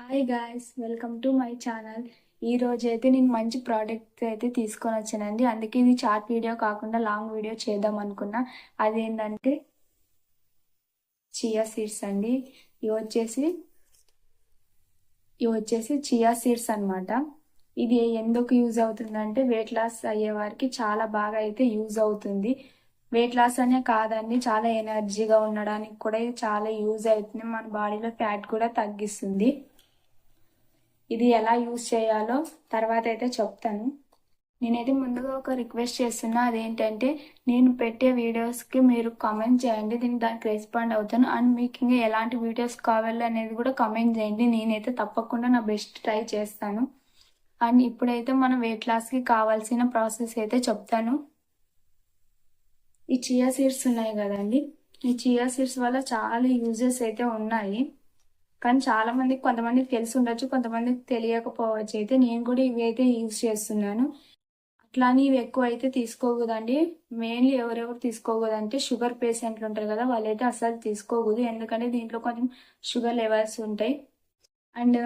Hi guys welcome to my channel ఈ రోజు అయితే నేను మంచి ప్రోడక్ట్ అయితే తీసుకొని వచ్చానండి. అందుకే ఇది షార్ట్ వీడియో కాకుండా లాంగ్ వీడియో చేద్దాం అనుకున్నా. అదేంటంటే చియా సీడ్స్ అండి. ఇవి వచ్చేసి ఇవి వచ్చేసి చియా సీడ్స్ అనమాట ఇది ఎందుకు యూజ్ అవుతుందంటే వెయిట్ లాస్ అయ్యే వారికి చాలా బాగా అయితే యూజ్ అవుతుంది. వెయిట్ లాస్ అనే కాదండి చాలా ఎనర్జీగా ఉండడానికి కూడా ఇది చాలా యూజ్ అవుతుంది. మన బాడీలో ఫ్యాట్ కూడా తగ్గిస్తుంది. ఇది ఎలా యూజ్ చేయాలో తర్వాత అయితే చెప్తాను. నేనైతే ముందుగా ఒక రిక్వెస్ట్ చేస్తున్నా అదేంటంటే నేను పెట్టే వీడియోస్కి మీరు కామెంట్ చేయండి దీనికి దానికి రెస్పాండ్ అవుతాను. అండ్ మీకు ఇంకా ఎలాంటి వీడియోస్ కావాలి అనేది కూడా కామెంట్ చేయండి. నేనైతే తప్పకుండా నా బెస్ట్ ట్రై చేస్తాను. అండ్ ఇప్పుడైతే మనం వెయిట్ లాస్కి కావాల్సిన ప్రాసెస్ అయితే చెప్తాను. ఈ చియా సీడ్స్ ఉన్నాయి కదండి. ఈ చియా సీడ్స్ వల్ల చాలా యూజెస్ అయితే ఉన్నాయి. కానీ చాలా మంది కొంతమందికి తెలిసి ఉండొచ్చు కొంతమందికి తెలియకపోవచ్చు అయితే నేను కూడా ఇవి అయితే యూజ్ చేస్తున్నాను. అట్లానే ఇవి ఎక్కువ అయితే తీసుకోకూడదండి. మెయిన్లీ ఎవరెవరు తీసుకోకూడదంటే షుగర్ పేషెంట్లు ఉంటారు కదా వాళ్ళైతే అసలు తీసుకోకూడదు. ఎందుకంటే దీంట్లో కొంచెం షుగర్ లెవెల్స్ ఉంటాయి. అండ్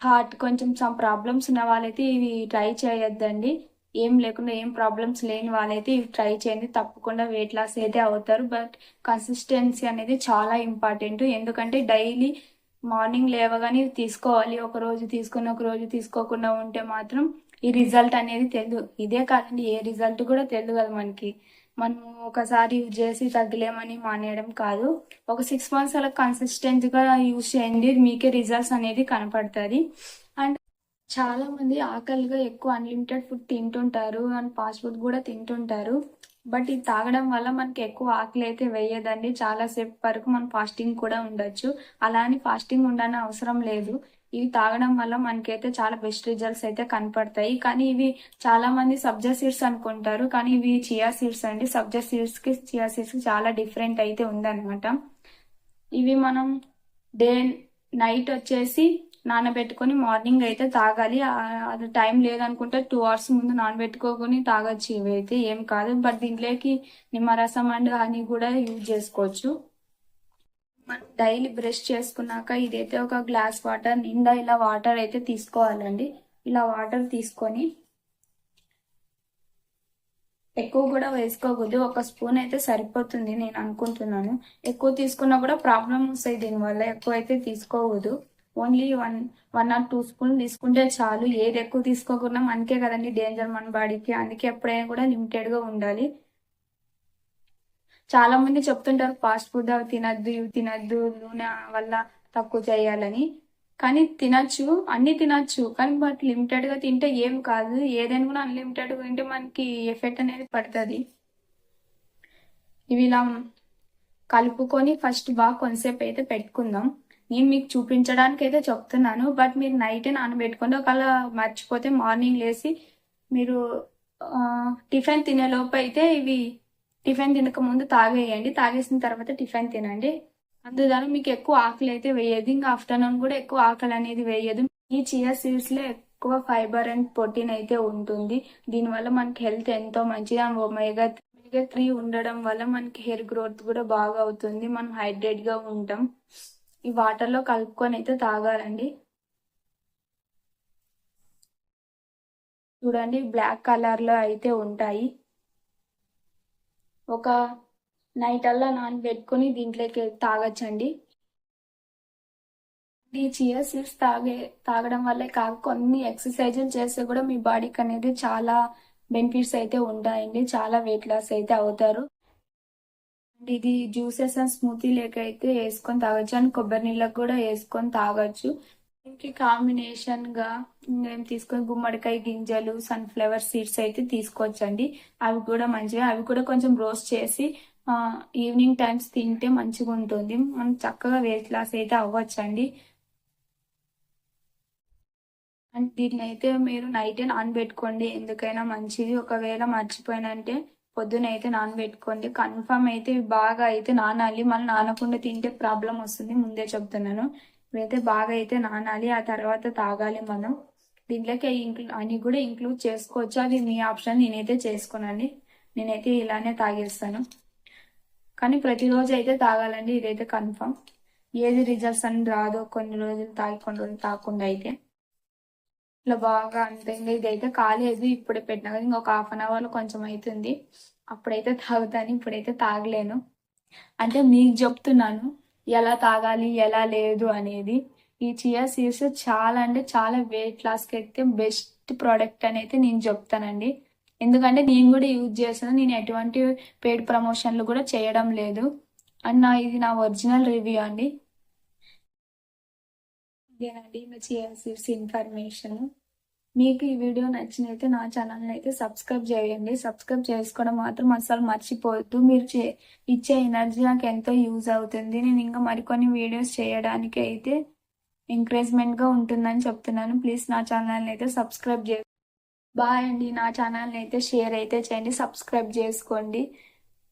హార్ట్ కొంచెం సమ్ ప్రాబ్లమ్స్ ఉన్న వాళ్ళైతే ఇవి ట్రై చేయొద్దండి. ఏం లేకుండా ఏం ప్రాబ్లమ్స్ లేని వాళ్ళైతే ఇవి ట్రై చేయండి. తప్పకుండా వెయిట్ లాస్ అయితే అవుతారు. బట్ కన్సిస్టెన్సీ అనేది చాలా ఇంపార్టెంట్ ఎందుకంటే డైలీ మార్నింగ్ లేవగానే తీసుకోవాలి. ఒక రోజు తీసుకుని ఒక రోజు తీసుకోకుండా ఉంటే మాత్రం ఈ రిజల్ట్ అనేది తెలియదు ఇదే కాదండి. ఏ రిజల్ట్ కూడా తెలియదు కదా మనకి. మనం ఒకసారి యూజ్ చేసి తగ్గలేమని మానేయడం కాదు. ఒక సిక్స్ మంత్స్ అలా కన్సిస్టెంట్గా యూజ్ చేయండి. మీకే రిజల్ట్స్ అనేది కనపడుతుంది. చాలా మంది ఆకలిగా ఎక్కువ అన్లిమిటెడ్ ఫుడ్ తింటుంటారు అండ్ ఫాస్ట్ ఫుడ్ కూడా తింటుంటారు. బట్ ఇది తాగడం వల్ల మనకి ఎక్కువ ఆకలి అయితే వేయదండి. చాలాసేపు వరకు మనం ఫాస్టింగ్ కూడా ఉండొచ్చు. అలా అని ఫాస్టింగ్ ఉండని అవసరం లేదు. ఇవి తాగడం వల్ల మనకైతే చాలా బెస్ట్ రిజల్ట్స్ అయితే కనపడతాయి. కానీ ఇవి చాలా మంది సబ్జా సీడ్స్ అనుకుంటారు. కానీ ఇవి చియా సీడ్స్ అండి. సబ్జా సీడ్స్కి చియా సీడ్స్కి చాలా డిఫరెంట్ అయితే ఉందన్నమాట. ఇవి మనం డే నైట్ వచ్చేసి నానబెట్టుకొని మార్నింగ్ అయితే తాగాలి. అది టైం లేదనుకుంటే టూ అవర్స్ ముందు నానబెట్టుకోకొని తాగొచ్చు ఇవి అయితే ఏం కాదు. బట్ దీంట్లోకి నిమ్మరసం అండ్ హనీ కూడా యూజ్ చేసుకోవచ్చు. మనం డైలీ బ్రష్ చేసుకున్నాక ఇదైతే ఒక గ్లాస్ వాటర్ నిండా ఇలా వాటర్ అయితే తీసుకోవాలండి. ఇలా వాటర్ తీసుకొని ఎక్కువ కూడా వేసుకోకూడదు. ఒక స్పూన్ అయితే సరిపోతుంది నేను అనుకుంటున్నాను. ఎక్కువ తీసుకున్నా కూడా ప్రాబ్లమ్ వస్తాయి దీనివల్ల. ఎక్కువ అయితే తీసుకోకూడదు. Only one one or two spoon తీసుకుంటే చాలు. ఏది ఎక్కువ తీసుకోకుండా మనకే కదండి డేంజర్ మన బాడీకి. అందుకే ఎప్పుడైనా కూడా లిమిటెడ్గా ఉండాలి. చాలా మంది చెప్తుంటారు ఫాస్ట్ ఫుడ్ అవి తినద్దు ఇవి తినద్దు నూనె వల్ల తక్కువ చేయాలని. కానీ తినచ్చు అన్ని తినచ్చు. కానీ బట్ లిమిటెడ్గా తింటే ఏం కాదు. ఏదైనా కూడా అన్లిమిటెడ్గా తింటే మనకి ఎఫెక్ట్ అనేది పడుతుంది. ఇవి ఇలా కలుపుకొని ఫస్ట్ బాగా కొంతసేపు అయితే పెట్టుకుందాం. నేను మీకు చూపించడానికి అయితే చెప్తున్నాను బట్ మీరు నైట్ నానబెట్టుకోండి ఒకవేళ మర్చిపోతే మార్నింగ్ లేసి మీరు టిఫిన్ తినేలోపు అయితే ఇవి టిఫిన్ తినక ముందు తాగేయండి. తాగేసిన తర్వాత టిఫిన్ తినండి. అందువల్ల మీకు ఎక్కువ ఆకలి అయితే వేయదు. ఇంకా ఆఫ్టర్నూన్ కూడా ఎక్కువ ఆకలి అనేది వేయదు. ఈ చియా సీడ్స్లో ఎక్కువ ఫైబర్ అండ్ ప్రోటీన్ అయితే ఉంటుంది. దీనివల్ల మనకి హెల్త్ ఎంతో మంచిది. అండ్ ఒమేగా ఒమేగా త్రీ ఉండడం వల్ల మనకి హెయిర్ గ్రోత్ కూడా బాగా అవుతుంది. మనం హైడ్రేట్గా ఉంటాం. ఈ వాటర్లో కలుపుకొని అయితే తాగాలండి. చూడండి బ్లాక్ కలర్లో అయితే ఉంటాయి. ఒక నైట్ అల్లా నానబెట్టుకొని దీంట్లోకి తాగొచ్చండి. ఈ చియా సీడ్స్ తాగే తాగడం వల్లే కాక కొన్ని ఎక్సర్సైజులు చేస్తే కూడా మీ బాడీకి అనేది చాలా బెనిఫిట్స్ అయితే ఉంటాయండి. చాలా వెయిట్ లాస్ అయితే అవుతారు. ఇది జ్యూసెస్ అండ్ స్మూతీ లేక అయితే వేసుకొని తాగొచ్చు. అండ్ కొబ్బరి నీళ్ళకి కూడా వేసుకొని తాగొచ్చు. దీనికి కాంబినేషన్గా మేము తీసుకొని గుమ్మడికాయ గింజలు సన్ఫ్లవర్ సీడ్స్ అయితే తీసుకోవచ్చండి. అవి కూడా మంచిగా అవి కూడా కొంచెం రోస్ట్ చేసి ఆ, ఈవినింగ్ టైమ్స్ తింటే మంచిగా ఉంటుంది. మనం చక్కగా వెయిట్ లాస్ అయితే అవ్వచ్చండి. అండ్ దీన్ని అయితే మీరు నైటే నానబెట్టుకోండి. ఎందుకైనా మంచిది. ఒకవేళ మర్చిపోయినంటే పొద్దున అయితే నానబెట్టుకోండి. కన్ఫర్మ్ అయితే బాగా అయితే నానాలి. మళ్ళీ నానకుండా తింటే ప్రాబ్లం వస్తుంది. ముందే చెప్తున్నాను. ఇవైతే బాగా అయితే నానాలి. ఆ తర్వాత తాగాలి మనం. దీంట్లోకి ఇంక్లూ అని కూడా ఇంక్లూడ్ చేసుకోవచ్చు. అది మీ ఆప్షన్. నేనైతే చేసుకోనండి నేనైతే ఇలానే తాగేస్తాను. కానీ ప్రతిరోజు అయితే తాగాలండి. ఇదైతే కన్ఫర్మ్ ఏది రిజల్ట్స్ అని రాదో కొన్ని రోజులు తాగి కొన్ని రోజులు తాగకుండా అయితే. ఇట్లా బాగా అంతైంది ఇంకా ఇదైతే కాలేదు. ఇప్పుడే పెట్టినా కదా ఇంకొక హాఫ్ అన్ అవర్లో కొంచెం అవుతుంది అప్పుడైతే తాగుతాను ఇప్పుడైతే తాగలేను. అంటే మీకు చెప్తున్నాను ఎలా తాగాలి ఎలా లేదు అనేది. ఈ చియా సీడ్స్ చాలా అంటే చాలా వెయిట్ లాస్కి అయితే బెస్ట్ ప్రోడక్ట్ అని అయితే నేను చెప్తానండి. ఎందుకంటే నేను కూడా యూజ్ చేస్తాను నేను ఎటువంటి పెయిడ్ ప్రమోషన్లు కూడా చేయడం లేదు. అండ్ నా ఇది నా ఒరిజినల్ రివ్యూ అండి. ఇదేనండి నా చేయాల్సి ఇన్ఫర్మేషన్. మీకు ఈ వీడియో నచ్చినైతే నా ఛానల్ని అయితే సబ్స్క్రైబ్ చేయండి. సబ్స్క్రైబ్ చేసుకోవడం మాత్రం అసలు మర్చిపోవద్దు. మీరు చే ఇచ్చే ఎనర్జీ నాకు ఎంతో యూజ్ అవుతుంది. నేను ఇంకా మరికొన్ని వీడియోస్ చేయడానికి అయితే ఎంకరేజ్మెంట్గా ఉంటుందని చెప్తున్నాను. ప్లీజ్ నా ఛానల్ని అయితే సబ్స్క్రైబ్ చే బాయ్ అండి. నా ఛానల్ని అయితే షేర్ అయితే చేయండి. సబ్స్క్రైబ్ చేసుకోండి.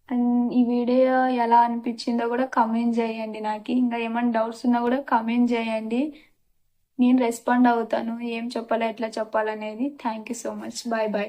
అండ్ ఈ వీడియో ఎలా అనిపించిందో కూడా కమెంట్ చేయండి నాకు. ఇంకా ఏమైనా డౌట్స్ ఉన్నా కూడా కమెంట్ చేయండి. నేను రెస్పాండ్ అవుతాను ఏం చెప్పాలో ఎట్లా చెప్పాలనేది. Thank you so much bye bye